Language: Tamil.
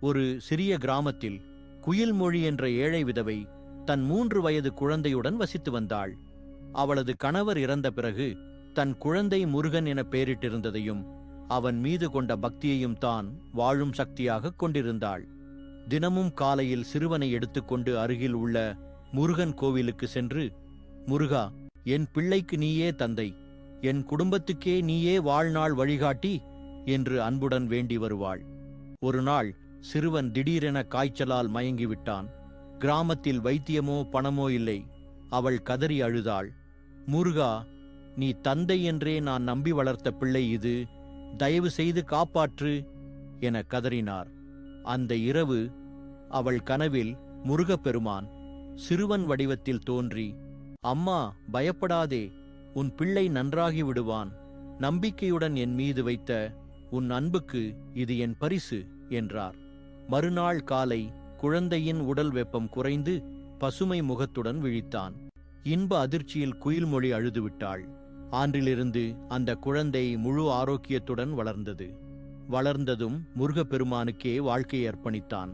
ஒரு சிறிய கிராமத்தில் குயில்மொழி என்ற ஏழை விதவை தன் மூன்று வயது குழந்தையுடன் வசித்து வந்தாள். அவளது கணவர் இறந்த பிறகு தன் குழந்தை முருகன் என பெயரிட்டிருந்ததையும் அவன் மீது கொண்ட பக்தியையும் தான் வாழும் சக்தியாகக் கொண்டிருந்தாள். தினமும் காலையில் சிறுவனை எடுத்துக்கொண்டு அருகில் உள்ள முருகன் கோவிலுக்கு சென்று முருகா என் பிள்ளைக்கு நீயே தந்தை என் குடும்பத்துக்கே நீயே வாழ்நாள் வழிகாட்டி என்று அன்புடன் வேண்டி வருவாள். ஒரு நாள் சிறுவன் திடீரென காய்ச்சலால் மயங்கிவிட்டான். கிராமத்தில் வைத்தியமோ பணமோ இல்லை. அவள் கதறி அழுதாள். முருகா நீ தந்தை என்றே நான் நம்பி வளர்த்த பிள்ளை இது. தயவு செய்து காப்பாற்று என கதறினார். அந்த இரவு அவள் கனவில் முருகப்பெருமான் சிறுவன் வடிவத்தில் தோன்றி அம்மா பயப்படாதே. உன் பிள்ளை நன்றாகி விடுவான். நம்பிக்கையுடன் என் மீது வைத்த உன் அன்புக்கு இது என் பரிசு என்றார். மறுநாள் காலை குழந்தையின் உடல் வெப்பம் குறைந்து பசுமை முகத்துடன் விழித்தான். இன்ப அதிர்ச்சியில் குயில்மொழி அழுதுவிட்டாள். ஆன்றிலிருந்து அந்த குழந்தை முழு ஆரோக்கியத்துடன் வளர்ந்தது. வளர்ந்ததும் முருகப்பெருமானுக்கே வாழ்க்கையை அர்ப்பணித்தான்.